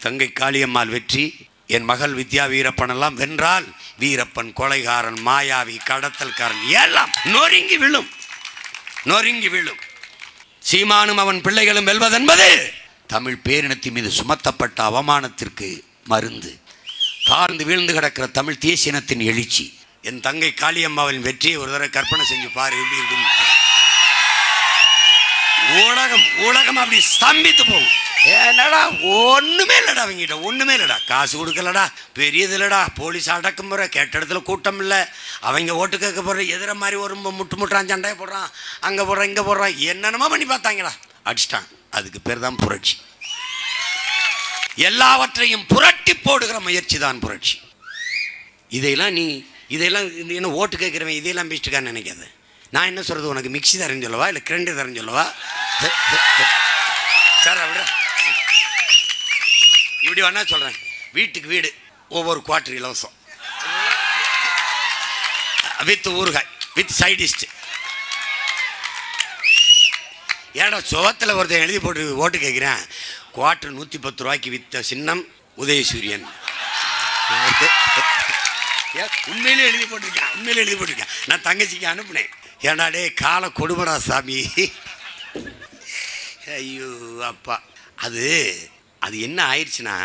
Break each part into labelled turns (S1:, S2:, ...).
S1: தங்கை காளியம்மாள் வெற்றி என் மகள் வித்யா வீரப்பன் எல்லாம் வென்றால் வீரப்பன் கொலைகாரன் மாயாவி கடத்தல்காரன் எல்லாம் நொறுங்கி விழும். நொறுங்கி விழும். சீமானும் அவன் பிள்ளைகளும் வெல்வதென்பது தமிழ் பேரினத்தின் மீது சுமத்தப்பட்ட அவமானத்திற்கு மருந்து. தாழ்ந்து வீழ்ந்து கிடக்கிற தமிழ் தேசியனத்தின் எழுச்சி. என் தங்கை காளியம்மாவின் வெற்றியை ஒரு தடவை கற்பனை செஞ்சு பாரு எப்படி இருக்குன்னு. ஊடகம் உலகம் அப்படி ஸ்தம்பித்து போகும். என்னடா ஒண்ணுமே இல்லடா அவங்ககிட்ட ஒண்ணுமே இல்லடா. காசு கொடுக்கலடா பெரியது இல்லடா போலீஸ் அடக்குமுறை கேட்ட இடத்துல கூட்டம் இல்லை. அவங்க ஓட்டு கேட்க போற எதிர மாதிரி ஒரு முட்டு முட்டுறான் சண்டையை போடுறான் அங்க போடுறான் இங்க போடுறான் என்னென்னமோ பண்ணி பார்த்தாங்களா அடிச்சிட்டான். அதுக்கு பேர் தான் புரட்சி. எல்லாவற்றையும் புரட்டி போடுகிற முயற்சி தான் புரட்சி. இதையெல்லாம் நீ இதையெல்லாம் என்ன ஓட்டு கேட்குறவன் இதையெல்லாம் பேசிட்டுக்கான்னு நினைக்காது. நான் என்ன சொல்கிறது உனக்கு மிக்ஸி தரேன்னு சொல்லவா? இல்லை கிரண்டு தரேன்னு சொல்லவா? சார் அப்படியே இப்படி வேணா சொல்கிறேன் வீட்டுக்கு வீடு ஒவ்வொரு குவார்டர் இலவசம். வித் ஊறுகாய் வித் சைடிஸ்ட் ஏடா சுகத்தில் ஒருத்தன் எழுதி போட்டு ஓட்டு கேட்குறேன் குவார்டர் நூற்றி பத்து ரூபாய்க்கு வித்த சின்னம் உதயசூரியன். ஏ, உண்மையிலே எழுதி போட்டிருக்கேன் உண்மையிலே எழுதி போட்டிருக்கேன். நான் தங்கச்சிக்கு அனுப்புனேன். ஏன்டா டே காலை கொடுமடா சாமி. ஐயோ அப்பா. அது அது என்ன ஆயிடுச்சுன்னா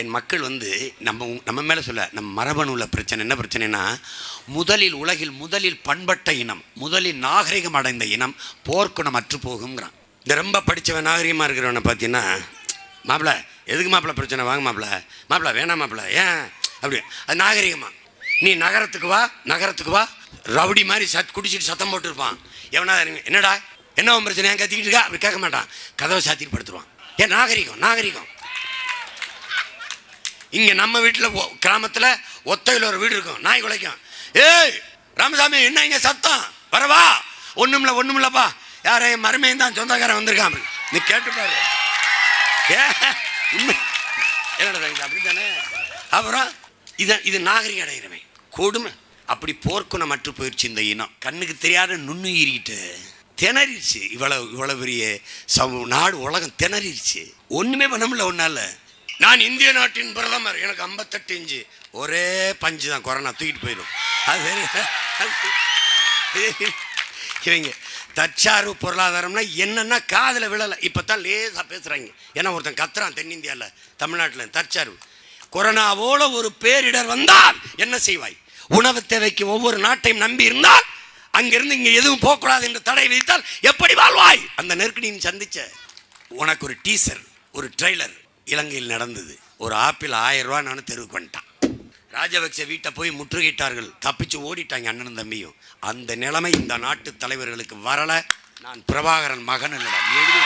S1: என் மக்கள் வந்து நம்ம நம்ம மேலே சொல்ல நம்ம மரபணு உள்ள பிரச்சனை என்ன பிரச்சனைனா முதலில் உலகில் முதலில் பண்பட்ட இனம் முதலில் நாகரிகம் அடைந்த இனம் போர்க்குணம் அற்று போகுங்கிறான் இந்த ரொம்ப படித்தவன் நாகரிகமாக இருக்கிறவனை பார்த்தீங்கன்னா மாப்பிள எதுக்கு மாப்பிள பிரச்சனை? வாங்க மாப்பிள. மாப்பிள வேணாம் மாப்பிள்ள ஏன்? அப்படி. அது நாகரிகமாக நீ நகரத்துக்கு வா நகரத்துக்கு வா. ரவுடி மாதிரி சத் குடிச்சிட்டு சத்தம் போட்டுருப்பான். எவனா என்னடா? என்ன பிரச்சனை? ஏன் கத்திக்கிட்டு இருக்கா? அப்படி கேட்க மாட்டான். கதவை சாத்திட்டு படுத்துருவான் ஏன் நாகரிகம் நாகரிகம். இங்க நம்ம வீட்டில் கிராமத்தில் ஒத்தையில் ஒரு வீடு இருக்கும். நாய் குலைக்கும். ஏய் ராமசாமி என்ன இங்க சத்தம்? வரவா ஒண்ணுமில்ல ஒண்ணுமில்லப்பா. என் மருமையும் தான் சொந்தக்காரன் வந்திருக்கான் நீ கேட்டுப்பாரு ஏ, என்னடா அப்படி தானே அப்புறம் இது இது நாகரிக அடைகிறவன் கொடுமை. அப்படி போர்க்குணம் அற்று போயிடுச்சு இந்த இனம். கண்ணுக்கு தெரியாத நுண்ணுயிரிட்டு திணறிடுச்சு. இவ்வளவு இவ்வளவு பெரிய சமூ நாடு உலகம் திணறிடுச்சு. ஒண்ணுமே பண்ண முடியல ஒன்னால நான் இந்திய நாட்டின் பிரதமர். எனக்கு ஐம்பத்தெட்டு இஞ்சு ஒரே பஞ்சு தான். கொரோனா தூக்கிட்டு போயிடும். அது இவங்க தற்சார்பு பொருளாதாரம்னா என்னென்னா காதில் விழலை. இப்போ தான் லேசாக பேசுகிறாங்க ஏன்னா ஒருத்தன் கத்துறான் தென்னிந்தியாவில் தமிழ்நாட்டில் தற்சார்பு. கொரோனாவோட ஒரு பேரிடர் வந்தால் என்ன செய்வாய்? உணவு தேவைக்கு ஒவ்வொரு நாட்டையும் நம்பி இருந்தால் அங்கிருந்து இங்கே எதுவும் போகக்கூடாது என்று தடை விதித்தால் எப்படி வாழ்வாய்? அந்த நெருக்கடியின் சந்திச்ச உனக்கு ஒரு டீசர் ஒரு ட்ரெய்லர் இலங்கையில் நடந்தது. ஒரு ஆப்பிள் ஆயிரம் ரூபா நான் தெருவுக்கு பண்ணிட்டான் ராஜபக்ச வீட்டை போய் முற்றுகிட்டார்கள் தப்பிச்சு ஓடிட்டாங்க அண்ணனும் தம்பியும். அந்த நிலைமை இந்த நாட்டு தலைவர்களுக்கு வரல. நான் பிரபாகரன் மகன் எழுதி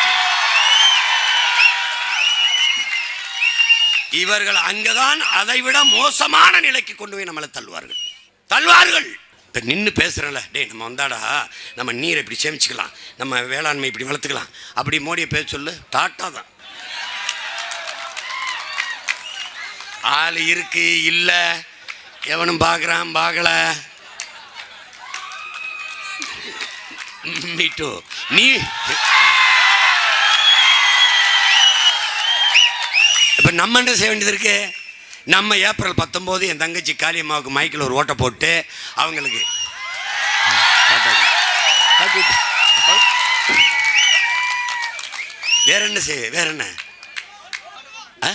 S1: இவர்கள் அங்கதான் அதைவிட மோசமான நிலைக்கு கொண்டு போய் நம்மளை தள்ளுவார்கள். தள்ளுவார்கள். இப்போ நின்று பேசுகிறல டேய் நம்ம வந்தாடா. நம்ம நீரை இப்படி சேமிச்சுக்கலாம். நம்ம வேளாண்மை இப்படி வளர்த்துக்கலாம். அப்படி மோடியை பேச சொல்லு டாட்டா தான். ஆள் இருக்கு இல்லை. எவனும் பார்க்குறான் பார்க்கல மீட்டோ. நீ இப்போ நம்ம என்ன செய்ய வேண்டியது இருக்கு? நம்ம ஏப்ரல் பத்தொம்போது என் தங்கச்சி காளியம்மாவுக்கு மைக்கில் ஒரு ஓட்டை போட்டு அவங்களுக்கு வேற என்ன செய்ய வேற என்ன? ஆ?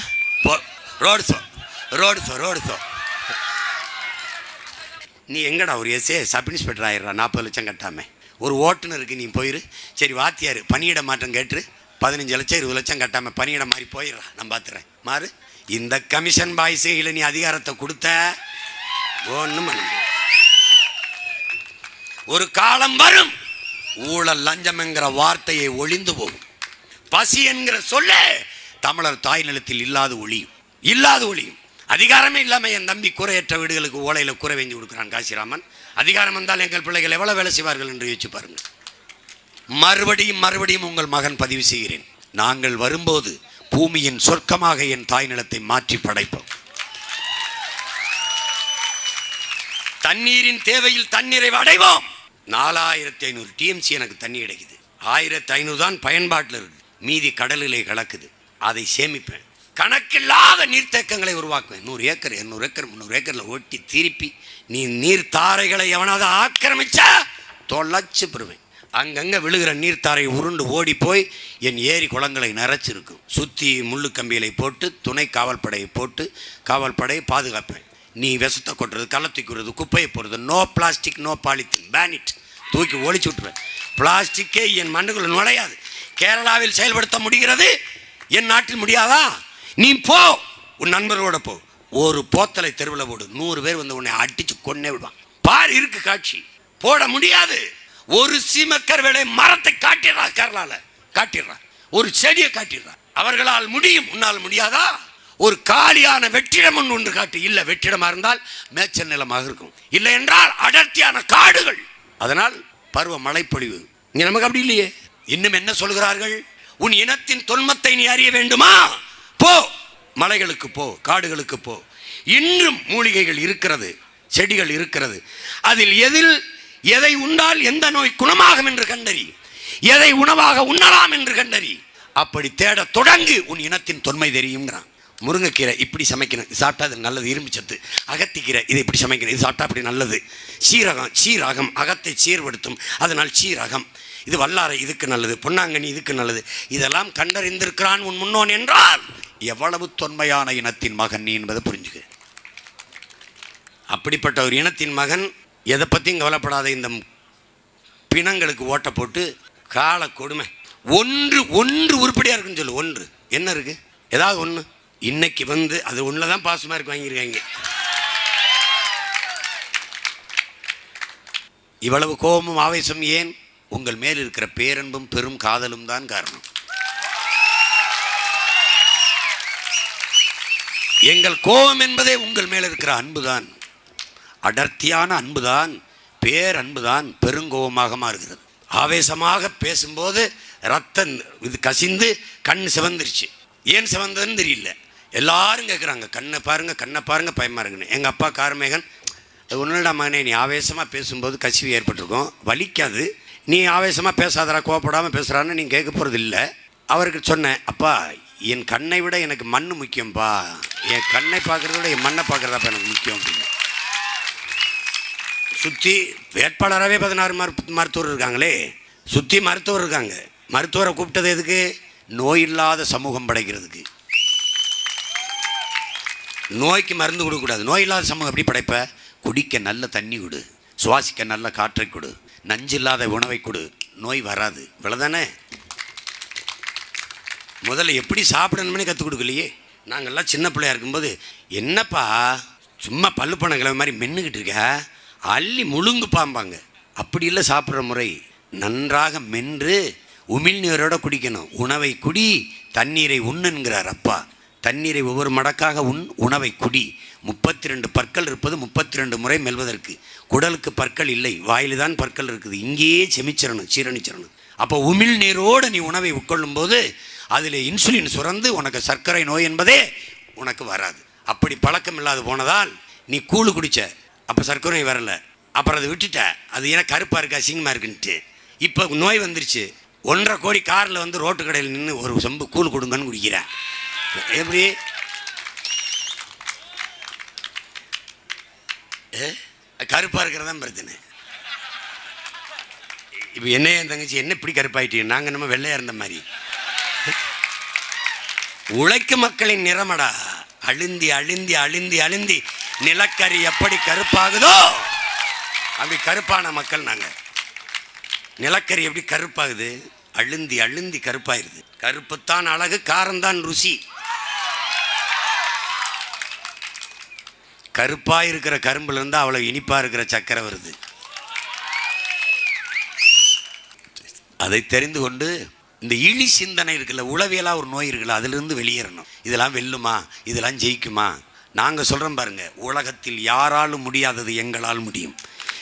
S1: Road show road show road show. நீ எங்கடா ஒரு எஸ்ஏ சப் இன்ஸ்பெக்டர் ஆயிடுறா நாற்பது லட்சம் கட்டாம? ஒரு ஓட்டுநருக்கு நீ போயிரு. சரி வாத்தியார் பணியிட மாற்றம் கேட்டு பதினஞ்சு லட்சம் இருபது லட்சம் கட்டாம பணியிட மாதிரி போயிடுறா. நான் பார்த்துறேன் மாறு. இந்த கமிஷன் பாய்ஸுகளை நீ அதிகாரத்தை கொடுத்த? ஒன்றும் ஒரு காலம் வரும் ஊழல் லஞ்சம் என்கிற வார்த்தையை ஒளிந்து போகும். பசி என்கிற சொல்ல தமிழர் தாய் நிலத்தில் இல்லாத ஒளியும். இல்லாத ஒளியும். அதிகாரமே இல்லாமல் என் தம்பி குறையற்ற வீடுகளுக்கு ஓலையில குறை வெஞ்சு கொடுக்குறான் காசிராமன். அதிகாரம் வந்தால் எங்கள் பிள்ளைகள் எவ்வளவு வேலை செய்வார்கள் என்று யோசிச்சு பாருங்கள் மறுபடியும் மறுபடியும் உங்கள் மகன் பதிவு செய்கிறேன். நாங்கள் வரும்போது பூமியின் சொர்க்கமாக என் தாய் நிலத்தை மாற்றி படைப்போம். தண்ணீரின் தேவையில் தண்ணீரை அடைவோம். நாலாயிரத்தி ஐநூறு டிஎம்சி எனக்கு தண்ணி கிடைக்குது. ஆயிரத்தி ஐநூறு தான் பயன்பாட்டில் இருக்கு மீதி கடலிலே கலக்குது. அதை சேமிப்பேன். கணக்கில்லாத நீர்த்தேக்கங்களை உருவாக்குவேன். நூறு ஏக்கர் இருநூறு ஏக்கர் முந்நூறு ஏக்கரில் ஒட்டி திருப்பி நீ நீர் தாரைகளை எவனாவது ஆக்கிரமிச்சா? தொலைச்சு பெறுவேன் அங்கங்கே விழுகிற நீர்த்தாரை உருண்டு ஓடி போய் என் ஏரி குளங்களை நிறைச்சிருக்கும் சுற்றி முள்ளு கம்பிகளை போட்டு துணை காவல்படையை போட்டு காவல்படையை பாதுகாப்பேன். நீ விஷத்தை கொட்டுறது கள்ள தூக்கிறது குப்பையை போடுறது நோ பிளாஸ்டிக் நோ பாலித்தீன் பேனிட் தூக்கி ஒழிச்சு விட்டுருவேன். பிளாஸ்டிக்கே என் மண்ணுக்குள்ள நுழையாது. கேரளாவில் செயல்படுத்த முடிகிறது? என் நாட்டில் முடியாதா? நீ போ! உன் நண்பர்களோட போ. ஒரு போத்தலை தெருவில் போடு. நூறு பேர் வந்து உன்னை அடித்து கொன்னே விடுவான் பார் இருக்கு காட்சி. போட முடியாது. ஒரு சீமக்கர் வேலை மரத்தை காட்டிடுறா கேரளால. காட்டிடுறான் ஒரு செடியை காட்டிடுறான் அவர்களால் முடியும். உன்னால் முடியாதா? ஒரு காலியான வெற்றிடம் ஒன்று ஒன்று காட்டு. இல்ல வெற்றிடமா இருந்தால் மேய்ச்சல் நிலமாக இருக்கும். இல்லை என்றால் அடர்த்தியான காடுகள். அதனால் பருவ மழைப்பொழிவு. இங்க நமக்கு அப்படி இல்லையே. இன்னும் என்ன சொல்கிறார்கள்? உன் இனத்தின் தொன்மத்தை நீ அறிய வேண்டுமா? போ. மலைகளுக்கு போ. காடுகளுக்கு போ. இன்றும் மூலிகைகள் இருக்கிறது. செடிகள் இருக்கிறது. அதில் எதில் எதை உண்டால் எந்த நோய் குணமாகும் என்று கண்டறி எதை உணவாக உண்ணலாம் என்று கண்டறி அப்படி தேட தொடங்கு உன் இனத்தின் தொன்மை தெரியுங்கிறான் முருங்கைக்கீரை இப்படி சமைக்கணும். இது சாப்பிட்டா அது நல்லது இரும்பு சத்து. அகத்திக்கீரை இதை இப்படி சமைக்கணும். இது சாப்பிட்டா அப்படி நல்லது. சீரகம் சீரகம் அகத்தை சீர்படுத்தும். அதனால் சீரகம். இது வல்லாரை இதுக்கு நல்லது பொன்னாங்கனி இதுக்கு நல்லது. இதெல்லாம் கண்டறிந்திருக்கிறான் உன் முன்னோன் என்றால் எவ்வளவு தொன்மையான இனத்தின் மகன் நீ என்பதை புரிஞ்சுக்க அப்படிப்பட்ட ஒரு இனத்தின் மகன் எதை பற்றியும் கவலைப்படாத இந்த பிணங்களுக்கு ஓட்ட போட்டு கால கொடுமை. ஒன்று ஒன்று உருப்படியாக இருக்குன்னு சொல்லு ஒன்று. என்ன இருக்கு? ஏதாவது ஒன்று இன்னைக்கு வந்து அது ஒன்றில் தான் பாஸ் மார்க் வாங்கியிருக்காங்க. இவ்வளவு கோபமும் ஆவேசம் ஏன்? உங்கள் மேல் இருக்கிற பேரன்பும் பெரும் காதலும் தான் காரணம். எங்கள் கோபம் என்பதே உங்கள் மேல் இருக்கிற அன்புதான். அடர்த்தியான அன்புதான் பேரன்புதான் பெருங்கோபமாக மாறுகிறது. ஆவேசமாக பேசும்போது ரத்தம் இது கசிந்து கண் சிவந்துருச்சு. ஏன் சிவந்ததுன்னு தெரியல. எல்லாரும் கேட்குறாங்க கண்ணை பாருங்க கண்ணை பாருங்க பயமா இருக்குன்னு. எங்கள் அப்பா கார்மேகன் அது ஒன்றுடா மகனே நீ ஆவேசமாக பேசும்போது கசிவு ஏற்பட்டிருக்கும். வலிக்காது. நீ ஆவேசமாக பேசாதரா கோவப்படாமல் பேசுகிறான்னு நீ கேட்க போகிறது இல்லை. அவருக்கு சொன்னேன் அப்பா என் கண்ணை விட எனக்கு மண் முக்கியம்ப்பா என் கண்ணை பார்க்குறத விட என் மண்ணை பார்க்குறதாப்பா எனக்கு முக்கியம். அப்படின்னு சுற்றி வேட்பாளராகவே பதினாறு மரு மருத்துவர் இருக்காங்களே சுற்றி மருத்துவர் இருக்காங்க. மருத்துவரை கூப்பிட்டது எதுக்கு? நோய் இல்லாத சமூகம் படைக்கிறதுக்கு. நோய்க்கு மருந்து கொடுக்கக்கூடாது நோய் இல்லாத சமூகம் எப்படி படைப்ப? குடிக்க நல்ல தண்ணி கொடு. சுவாசிக்க நல்ல காற்றை கொடு. நஞ்சு இல்லாத உணவை கொடு. நோய் வராது. இவ்வளோதானே முதல்ல எப்படி சாப்பிடணும்னு கற்றுக் கொடுக்கலையே? நாங்கள்லாம் சின்ன பிள்ளையா இருக்கும்போது என்னப்பா சும்மா பல்லு பணம் கிழமை மாதிரி மென்னுக்கிட்டு இருக்க? அள்ளி முழுங்கு பாம்பாங்க. அப்படி இல்லை சாப்பிட்ற முறை. நன்றாக மென்று உமிழ்நீரோட குடிக்கணும். உணவை குடி தண்ணீரை உண்ணுங்கிறார் அப்பா. தண்ணீரை ஒவ்வொரு மடக்காக உண் உணவை குடி. முப்பத்தி ரெண்டு பற்கள் இருப்பது முப்பத்தி ரெண்டு முறை மெல்வதற்கு. குடலுக்கு பற்கள் இல்லை. வாயில் தான் பற்கள் இருக்குது. இங்கேயே செமிச்சிடணும் சீரணிச்சிடணும் அப்போ உமிழ்நீரோடு நீ உணவை உட்கொள்ளும் போது அதில் இன்சுலின் சுரந்து உனக்கு சர்க்கரை நோய் என்பதே உனக்கு வராது. அப்படி பழக்கம் இல்லாது போனதால் நீ கூழு குடிச்ச. அப்போ சர்க்கரை வரல. அப்புறம் அதை விட்டுட்டேன் அது ஏன்னா கருப்பாக இருக்கு அசிங்கமாக இருக்குன்ட்டு. இப்போ நோய் வந்துருச்சு. ஒன்றரை கோடி காரில் வந்து ரோட்டு கடையில் நின்று ஒரு சம்பு கூழ் கொடுங்கன்னு குடிக்கிறேன் எப்படி? கருப்பாக இருக்கிறதான் இருக்கிறது தான் பிரச்சனை. இப்போ என்ன என் தங்கச்சி என்ன இப்படி கருப்பாயிட்டீங்க? நாங்கள் நம்ம வெள்ளையாக இருந்த மாதிரி. உழைக்கும் மக்களின் நிறமடா. அழுந்தி அழுந்தி அழுந்தி அழுந்தி. நிலக்கரி எப்படி கருப்பாகுதோ அப்படி கருப்பான மக்கள் நாங்கள் நிலக்கரி எப்படி கருப்பாகுது? அழுந்தி அழுந்தி கருப்பாயிருது. கருப்புத்தான் அழகு காரம்தான் ருசி. கருப்பாக இருக்கிற கரும்புல இருந்து அவ்வளவு இனிப்பா இருக்கிற சக்கரை வருது. அதை தெரிந்து கொண்டு இந்த இழி சிந்தனை இருக்குல்ல உளவியலா ஒரு நோய் இருக்குல்ல அதிலிருந்து வெளியேறணும். இதெல்லாம் வெல்லுமா? இதெல்லாம் ஜெயிக்குமா? நாங்கள் சொல்கிறோம் பாருங்க உலகத்தில் யாராலும் முடியாதது எங்களால் முடியும்.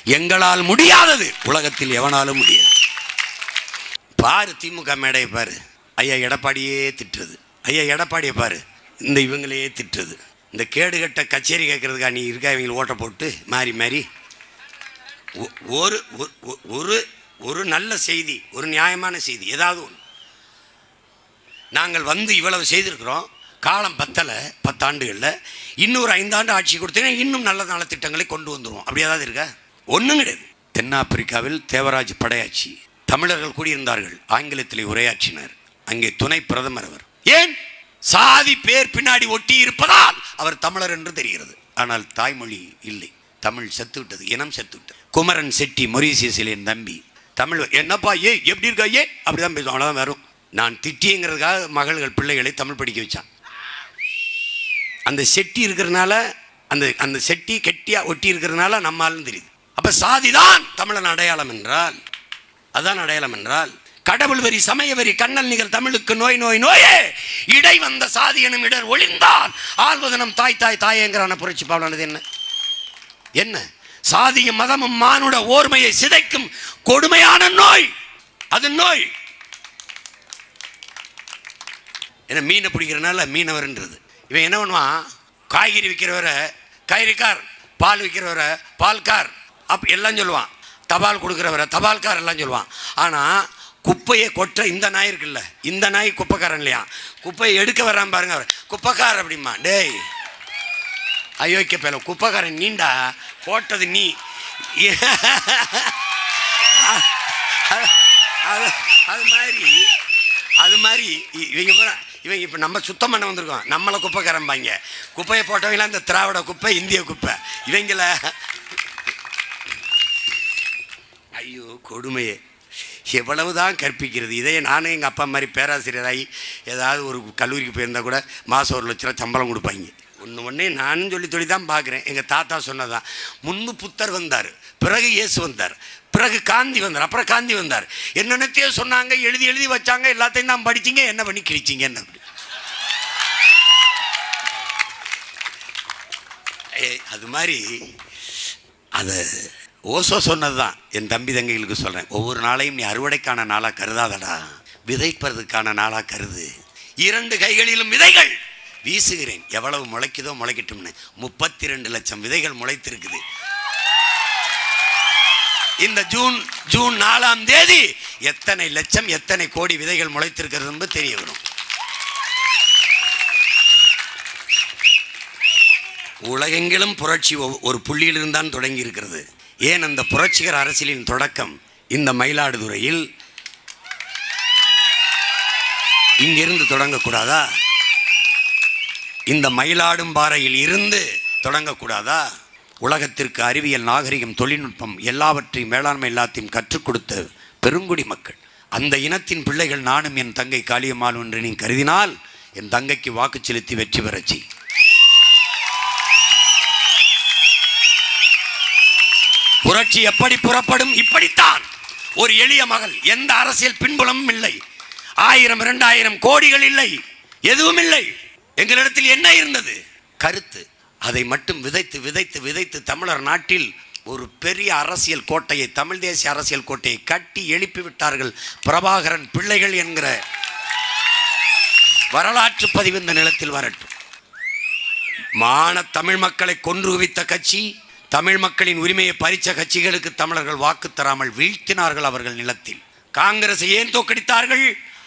S1: எங்களால் முடியாதது உலகத்தில் எவனாலும் முடியாது. பாரு திமுக மேடையை பாரு. ஐயா எடப்பாடியே திட்டுறது. ஐயா எடப்பாடியை பாரு. இந்த இவங்களையே திட்டுறது. இந்த கேடுகட்ட கச்சேரி கேட்கறதுக்கா நீ இருக்கா? இவங்களை ஓட்ட போட்டு மாறி மாறி. ஒ- ஒரு ஒரு ஒரு நல்ல செய்தி ஒரு நியாயமான செய்தி ஏதாவது ஒன்று நாங்கள் வந்து இவ்வளவு செய்திருக்கிறோம். காலம் பத்தலை பத்தாண்டுகளில். இன்னொரு ஐந்தாண்டு ஆட்சி கொடுத்தீங்கன்னா இன்னும் நல்ல நலத்திட்டங்களை கொண்டு வந்துடுவோம் அப்படி ஏதாவது இருக்கா? ஒன்றும் கிடையாது. தென்னாப்பிரிக்காவில் தேவராஜ் படையாட்சி. தமிழர்கள் கூடியிருந்தார்கள். ஆங்கிலத்தில் உரையாற்றினர். அங்கே துணை பிரதமர் அவர். ஏன்? சாதி பேர் பின்னாடி ஒட்டி இருப்பதால் அவர் தமிழர் என்று தெரிகிறது. ஆனால் தாய்மொழி இல்லை. தமிழ் செத்து விட்டது இனம் செத்து விட்டது குமரன் செட்டி மொரீசியஸில் என் தம்பி. தமிழ் என்னப்பா ஏ எப்படி இருக்கா ஏ அப்படிதான் பேசுவோம் அவ்வளோதான் வரும். நான் திட்டிங்கிறதுக்காக மகள்கள் பிள்ளைகளை தமிழ் படிக்க வச்சான். அந்த செட்டி இருக்கிறதுனால அந்த அந்த செட்டி கெட்டியா ஒட்டி இருக்கிறதுனால நம்மாலும் தெரியுது. அப்ப சாதிதான் தமிழன் அடையாளம் என்றால் அதான் அடையாளம் என்றால் கடவுள் வரி சமய வரி கண்ணல் நிகழ் தமிழுக்கு நோய் நோய் நோயே! இடை வந்த சாதி எனும் இடர் ஒளிந்தால் ஆள்வதனம் தாய் தாய் தாயேங்கிறான புரட்சி பாவலானது என்ன? என்ன? சாதியும் மதமும் மானுட ஓர்மையை சிதைக்கும் கொடுமையான நோய்! அது நோய்! என்ன மீனை பிடிக்கிறனால மீனவர்ன்றது. இவன் என்ன பண்ணுவான்? காய்கறி விற்கிறவரை காய்கறிக்கார் பால் விற்கிறவரை பால்கார் அப் எல்லாம் சொல்லுவான். தபால் கொடுக்குறவரை தபால்கார் எல்லாம் சொல்லுவான். ஆனால் குப்பையை கொட்ட இந்த நாய் இருக்குல்ல இந்த நாய் குப்பைக்காரன் இல்லையா? குப்பையை எடுக்க வர்றான் பாருங்க அவர். குப்பைக்கார் அப்படிமா டேய் அயோக்கிய பேல குப்பைக்காரன் நீண்டா போட்டது நீ. அது அது- அது மாதிரி அது மாதிரி இ- இவங்க போகிறேன் இவங்க இப்போ நம்ம சுத்தம் பண்ண வந்திருக்கோம் நம்மளை குப்பைக்காரம்பாங்க. குப்பையை போட்டவங்களாம் இந்த திராவிட குப்பை இந்திய குப்பை. இவங்கள. ஐயோ கொடுமையே. எவ்வளவுதான் கற்பிக்கிறது. இதே நானும் எங்கள் அப்பா மாதிரி பேராசிரியராகி ஏதாவது ஒரு கல்லூரிக்கு போயிருந்தால் கூட மாதம் ஒரு லட்ச ரூபா சம்பளம் கொடுப்பாங்க. ஒன்று ஒன்றே நானும் சொல்லி சொல்லி தான் பார்க்குறேன். எங்கள் தாத்தா சொன்னதான். முன்பு புத்தர் வந்தார். பிறகு இயேசு வந்தார். பிறகு காந்தி வந்தார். அப்புறம் காந்தி வந்தார். என்னென்னத்தையோ சொன்னாங்க எழுதி எழுதி வச்சாங்க எல்லாத்தையும் தான் படிச்சீங்க என்ன பண்ணி கிழிச்சிங்க என்ன அப்படி? ஏய், அது மாதிரி அது ஓசோ சொன்னது தான் என் தம்பி தங்கைகளுக்கு சொல்கிறேன் ஒவ்வொரு நாளையும் நீ அறுவடைக்கான நாளாக கருதாதடா. விதைப்பதற்கான நாளாக கருது. இரண்டு கைகளிலும் விதைகள். வீசுகிறேன். எவ்வளவு முளைக்குதோ முளைக்கட்டும்னு. முப்பத்தி ரெண்டு லட்சம் விதைகள் முளைத்திருக்குது. இந்த ஜூன் ஜூன் நாலாம் தேதி எத்தனை லட்சம் எத்தனை கோடி விதைகள் முளைத்திருக்கிறது என்பது தெரிய வரும். உலகெங்கிலும் புரட்சி ஒ- ஒரு புள்ளியிலிருந்தான் தொடங்கி இருக்கிறது ஏன் அந்த புரட்சிகர அரசியலின் தொடக்கம்? இந்த மயிலாடுதுறையில் இங்கிருந்து தொடங்கக்கூடாதா? இந்த மயிலாடும் பாறையில் இருந்து தொடங்கக்கூடாதா? உலகத்திற்கு அறிவியல் நாகரிகம் தொழில்நுட்பம் எல்லாவற்றையும் மேலாண்மை எல்லாத்தையும் கற்றுக் கொடுத்த பெருங்குடி மக்கள். அந்த இனத்தின் பிள்ளைகள் நானும் என் தங்கை காளியம்மாள் என்று நீ கருதினால் என் தங்கைக்கு வாக்கு செலுத்தி வெற்றி பெறச்சி. புரட்சி எப்படி புறப்படும்? இப்படித்தான். ஒரு எளிய மகள் எந்த அரசியல் பின்புலமும் இல்லை. ஆயிரம் இரண்டாயிரம் கோடிகள் இல்லை. எதுவும் இல்லை. எங்களிடத்தில் என்ன இருந்தது? கருத்து. அதை மட்டும் விதைத்து விதைத்து விதைத்து தமிழர் நாட்டில் ஒரு பெரிய அரசியல் கோட்டையை தமிழ் தேசிய அரசியல் கோட்டையை கட்டி எழுப்பி விட்டார்கள் பிரபாகரன் பிள்ளைகள் என்கிற வரலாற்று பதிவு இந்த நிலத்தில் வரட்டும். மான தமிழ் மக்களை கொன்று குவித்த கட்சி தமிழ் மக்களின் உரிமையை பறித்த கட்சிகளுக்கு தமிழர்கள் வாக்கு தராமல் வீழ்த்தினார்கள் அவர்கள் நிலத்தில். காங்கிரஸை ஏன் தோக்கடித்தார்கள்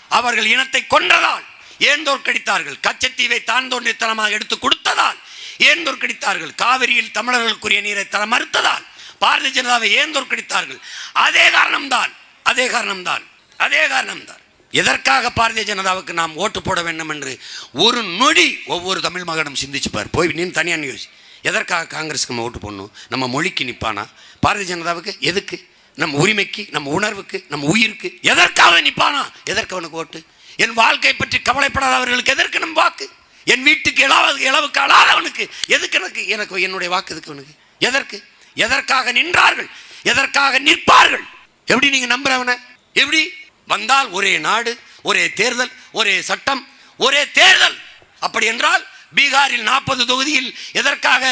S1: அவர்கள் இனத்தை கொன்றதால். ஏன் தோற்கடித்தார்கள்? கச்சத்தீவை தான் தோன்றித்தனமாக எடுத்து கொடுத்ததால். ஏன் தோற்கடித்தார்கள்? காவிரியில் தமிழர்களுக்குரிய நீரை தர மறுத்ததால். பாரதிய ஜனதாவை ஏன் தோற்கடித்தார்கள்? அதே காரணம்தான் அதே காரணம்தான் அதே காரணம்தான். எதற்காக பாரதிய ஜனதாவுக்கு நாம் ஓட்டு போட வேண்டும் என்று ஒரு நொடி ஒவ்வொரு தமிழ் மகனும் சிந்திச்சுப்பார் போய் நீ தனியாக யோசி. எதற்காக காங்கிரஸுக்கு நம்ம ஓட்டு போடணும்? நம்ம மொழிக்கு நிற்பானா பாரதிய ஜனதாவுக்கு எதுக்கு? நம்ம உரிமைக்கு நம்ம உணர்வுக்கு நம்ம உயிருக்கு எதற்காக நிற்பானா எதற்கு அவனுக்கு ஓட்டு? என் வாழ்க்கை பற்றி கவலைப்படாதவர்களுக்கு எதற்கு நம் வாக்கு? என் வீட்டுக்கு இளாவது இளவுக்கு அழாதவனுக்கு எதுக்கு எனக்கு எனக்கு என்னுடைய வாக்கு எதுக்கு அவனுக்கு? எதற்கு? எதற்காக நின்றார்கள்? எதற்காக நிற்பார்கள்? எப்படி நீங்க நம்புறவனை எப்படி? வந்தால் ஒரே நாடு ஒரே தேர்தல் ஒரே சட்டம் ஒரே தேர்தல். அப்படி என்றால் பீகாரில் நாற்பது தொகுதியில் எதற்காக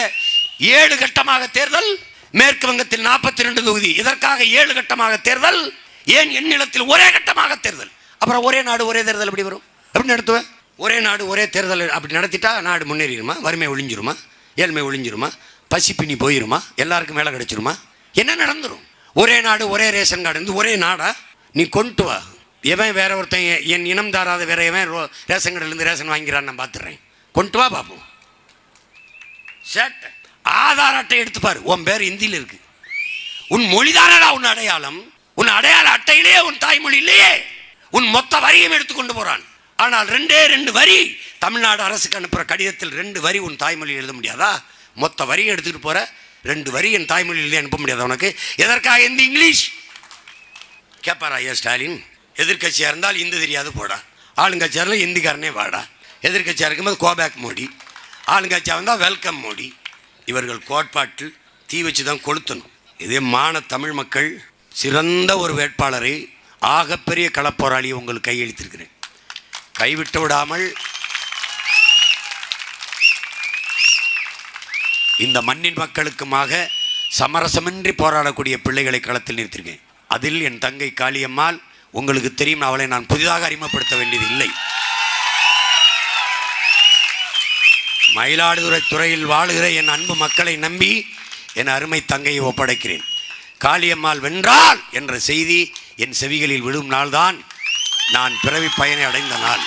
S1: ஏழு கட்டமாக தேர்தல்? மேற்கு வங்கத்தில் நாற்பத்தி ரெண்டு தொகுதி. இதற்காக ஏழு கட்டமாக தேர்தல்? ஏன் என் நிலத்தில் ஒரே கட்டமாக தேர்தல்? அப்புறம் ஒரே நாடு ஒரே தேர்தல் எப்படி வரும்? எப்படி நடத்துவேன் ஒரே நாடு ஒரே தேர்தல் அப்படி நடத்திட்டா நாடு முன்னேறிடுமா? வறுமை ஒழிஞ்சிருமா? ஏழ்மை ஒழிஞ்சிருமா? பசிப்பினி போயிருமா? எல்லாருக்கும் வேலை கிடைச்சிருமா? என்ன நடந்துரும்? ஒரே நாடு ஒரே ரேஷன் கார்டு இருந்து ஒரே நாடா? நீ கொண்டு வா. எவன் வேற ஒருத்தன் என் இனம் தாராத வேற எவன் ரோ- ரேஷன் கடையிலேருந்து ரேஷன் வாங்கிறான்னு நான் பார்த்துறேன் கொண்டு வா பாப்போம். சேட்டை. ஆதார் அட்டை எடுத்துப்பார். உன் பேர் இந்தியில் இருக்கு. உன் மொழிதானடா உன் அடையாளம்? உன் அடையாள அட்டையிலேயே உன் தாய்மொழி இல்லையே. உன் மொத்த வரியும் எடுத்துக்கொண்டு போறான். ஆனால் ரெண்டே ரெண்டு வரி தமிழ்நாடு அரசுக்கு அனுப்புகிற கடிதத்தில் ரெண்டு வரி உன் தாய்மொழியில் எழுத முடியாதா? மொத்த வரியை எடுத்துகிட்டு போகிற ரெண்டு வரி என் தாய்மொழியிலே அனுப்ப முடியாதா உனக்கு? எதற்காக இந்த இங்கிலீஷ்? கேட்பாரா ஐயா ஸ்டாலின்? எதிர்க்கட்சியாக இருந்தால் இந்து தெரியாது போடா. ஆளுங்கட்சியாக இருந்தால் இந்திக்காரனே வாடா. எதிர்க்கட்சியாக இருக்கும்போது கோபேக் மோடி. ஆளுங்கட்சியாக இருந்தால் வெல்கம் மோடி. இவர்கள் கோட்பாட்டில் தீ வச்சு தான் கொளுத்தணும். இதே மான தமிழ் மக்கள் சிறந்த ஒரு வேட்பாளரை ஆகப்பெரிய களப்போராளியை உங்களுக்கு கையளித்திருக்கிறேன். கைவிட்டு விடாமல் இந்த மண்ணின் மக்களுக்குமாக சமரசமின்றி போராடக்கூடிய பிள்ளைகளை களத்தில் நிறுத்திருக்கேன். அதில் என் தங்கை காளியம்மாள் உங்களுக்கு தெரியும் அவளை நான் புதிதாக அறிமுகப்படுத்த வேண்டியது இல்லை. மயிலாடுதுறை துறையில் வாழுகிற என் அன்பு மக்களை நம்பி என் அருமை தங்கையை ஒப்படைக்கிறேன். காளியம்மாள் வென்றால் என்ற செய்தி என் செவிகளில் விழும் நாள்தான் நான் பிறவி பயனை அடைந்த நாள்.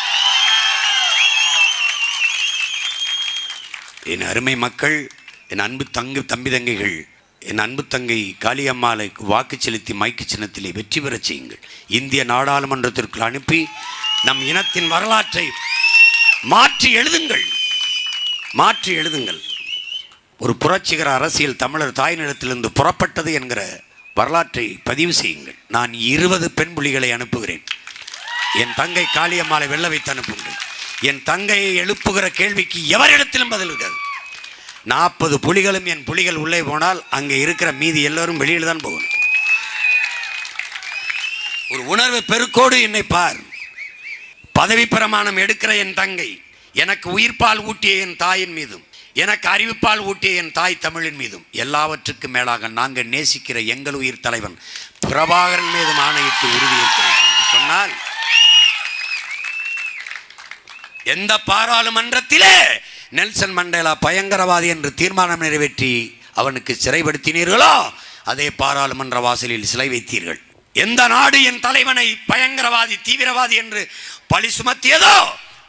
S1: என் அருமை மக்கள் என் அன்பு தங்கு தம்பி தங்கைகள் என் அன்பு தங்கை காளியம்மாளை வாக்கு செலுத்தி மைக்கு சின்னத்திலே வெற்றி பெறச் செய்யுங்கள். இந்திய நாடாளுமன்றத்திற்கு அனுப்பி நம் இனத்தின் வரலாற்றை மாற்றி எழுதுங்கள். மாற்றி எழுதுங்கள். ஒரு புரட்சிகர அரசியல் தமிழர் தாய் நிலத்திலிருந்து புறப்பட்டது என்கிற வரலாற்றை பதிவு செய்யுங்கள். நான் இருபது பெண் புலிகளை அனுப்புகிறேன். என் தங்கை காளியம்மாளை வெள்ள வைத்து அனுப்புங்கள். என் தங்கையை எழுப்புகிற கேள்விக்கு எவரிடத்திலும் பதில் இருக்காது. நாற்பது புலிகளும் என் புலிகள் உள்ளே போனால் அங்கே இருக்கிற மீதி எல்லோரும் வெளியில் தான் போகணும். ஒரு உணர்வு பெருக்கோடு என்னை பார். பதவி பிரமாணம் எடுக்கிற என் தங்கை எனக்கு உயிர்ப்பால் ஊட்டிய என் தாயின் மீதும். எனக்கு அறிவிப்பால் ஊட்டிய என் தாய் தமிழின் மீதும் எல்லாவற்றுக்கும் மேலாக நாங்கள் நேசிக்கிற எங்கள் உயிர் தலைவன் பிரபாகரன் மீதும் ஆணையிட்டு உறுதியேற்கிறேன் சொன்னால் எந்த பாராளுமன்றத்திலே நெல்சன் மண்டேலா பயங்கரவாதி என்று தீர்மானம் நிறைவேற்றி அவனுக்கு சிறைப்படுத்தினீர்களோ அதே பாராளுமன்ற வாசலில் சிலை வைத்தீர்கள். எந்த நாடு என் தலைவனை பயங்கரவாதி தீவிரவாதி என்று பழி சுமத்தியதோ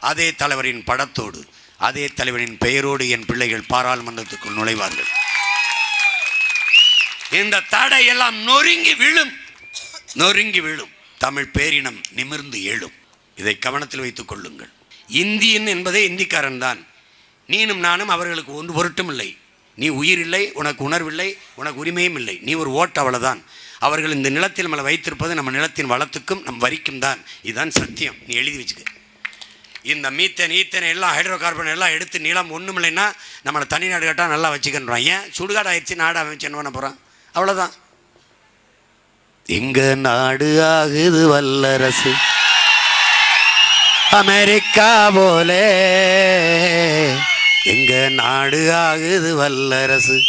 S1: அதே தலைவரின் படத்தோடு அதே தலைவரின் பெயரோடு என் பிள்ளைகள் பாராளுமன்றத்துக்குள் நுழைவார்கள். இந்த தடை எல்லாம் நொறுங்கி விழும். நொறுங்கி விழும். தமிழ் பேரினம் நிமிர்ந்து எழும். இதை கவனத்தில் வைத்துக் கொள்ளுங்கள். இந்தியன் என்பதே இந்திக்காரன் தான். நீனும் நானும் அவர்களுக்கு ஒன்று பொருட்டும் இல்லை நீ உயிர் இல்லை உனக்கு உணர்வில்லை உனக்கு உரிமையும் இல்லை. நீ ஒரு ஓட்டு அவ்வளோதான் அவர்கள் இந்த நிலத்தில் நம்மளை வைத்திருப்பது நம்ம நிலத்தின் வளத்துக்கும் நம் வரிக்கும் தான். இதுதான் சத்தியம். நீ எழுதி வச்சுக்க. இந்த மீத்தன் ஈத்தன் எல்லாம் ஹைட்ரோ கார்பன் எல்லாம் எடுத்து நிலம் ஒன்றும் இல்லைன்னா நம்மளை தனி நாடு கட்டால் நல்லா வச்சுக்கணுறோம் ஏன்? சுடுகாடு ஆயிடுச்சு நாடு அமைச்சு என்ன பண்ண போகிறான் அவ்வளோதான் எங்கள் நாடு ஆகுது வல்லரசு. அமெரிக்கா போலே. எங்க நாடு ஆகுது வல்லரசு.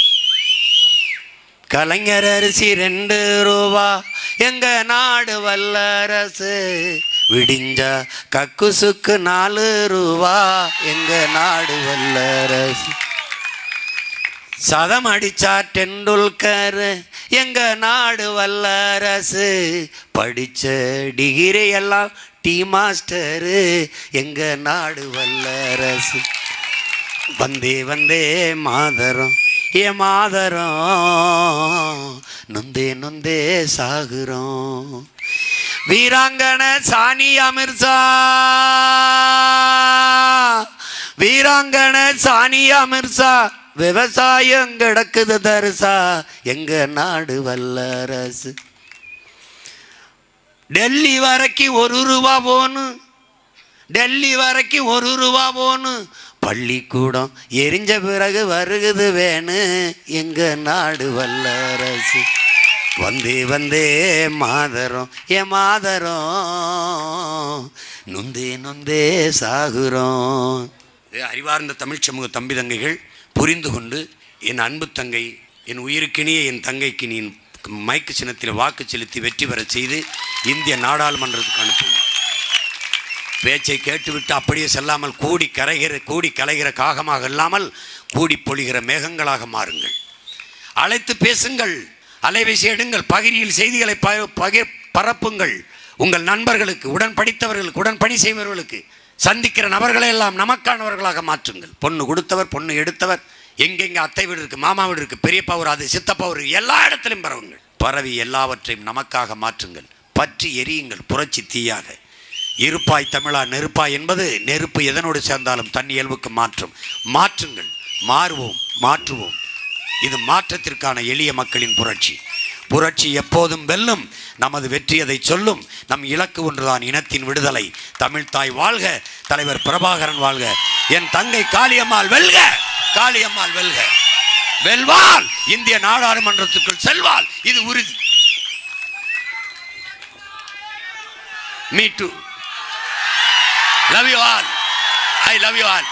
S1: கலைஞர் அரிசி ரெண்டு ரூபா. எங்க நாடு வல்லரசு. விடிஞ்சா கக்குசுக்கு நாலு ரூபா எங்க நாடு வல்லரசு. சதம் அடிச்சா டெண்டுல்கர் எங்க நாடு வல்லரசு. படிச்ச டிகிரி எல்லாம் டி மாஸ்டரு எங்க நாடு வல்லரசு. வந்தே வந்தே மாதரம் ஏ மாதரம் நொந்தே நொந்தே சாகுறோம் வீராங்கன சாணி அமிர்சா வீராங்கன சானியா மிர்சா விவசாயம் கிடக்குது தரிசா. எங்க நாடு வல்லரசு. டெல்லி வரைக்கும் ஒரு ரூபா போகணும் டெல்லி வரைக்கும் ஒரு ரூபா போகணும் பள்ளிக்கூடம் எரிஞ்ச பிறகு வருகுது வேணு. எங்க நாடு வல்லரசு. வந்தே வந்தே மாதரம் ஏ மாதரம் நொந்தே நொந்தே சாகுறோம் அறிவார்ந்த தமிழ் சமூக தம்பி தங்கைகள் புரிந்து கொண்டு என் அன்பு தங்கை என் உயிருக்கினிய என் தங்கைக்கு நீ மைக்கு சின்னத்தில் வாக்கு செலுத்தி வெற்றி பெறச் செய்து இந்திய நாடாளுமன்றத்துக்கு அனுப்புங்கள் பேச்சை கேட்டுவிட்டு அப்படியே செல்லாமல் கூடி கரைகிற கூடி கலைகிற காகமாக இல்லாமல் கூடி பொழிகிற மேகங்களாக மாறுங்கள். அழைத்து பேசுங்கள். அலைபேசி எடுங்கள் பகிரியில் செய்திகளை ப- பகிர் பரப்புங்கள். உங்கள் நண்பர்களுக்கு உடன் படித்தவர்களுக்கு உடன் பணி செய்பவர்களுக்கு சந்திக்கிற நபர்களை எல்லாம் நமக்கானவர்களாக மாற்றுங்கள். பொண்ணு கொடுத்தவர் பொண்ணு எடுத்தவர் எங்கெங்க அத்தை வீடு இருக்குது மாமா வீடு இருக்குது பெரியப்பா ஒரு அது சித்தப்பா ஒரு எல்லா இடத்திலும் பரவுங்கள். பரவி எல்லாவற்றையும் நமக்காக மாற்றுங்கள். பற்றி எரியுங்கள் புரட்சி தீயாக. இருப்பாய் தமிழா நெருப்பாய் என்பது நெருப்பு எதனோடு சேர்ந்தாலும் தன் இயல்புக்கு மாற்றும். மாற்றுங்கள் மாறுவோம் மாற்றுவோம். இது மாற்றத்திற்கான எளிய மக்களின் புரட்சி. புரட்சி எப்போதும் வெல்லும் நமது வெற்றி அதை சொல்லும். நம் இலக்கு ஒன்றுதான் இனத்தின் விடுதலை. தமிழ்தாய் வாழ்க தலைவர் பிரபாகரன் வாழ்க. என் தங்கை காளியம்மாள் வெல்க காளியம்மாள் வெல்க. வெல்வாள் இந்திய நாடாளுமன்றத்துக்குள் செல்வாள். இது உறுதி. Me too love you all I love you all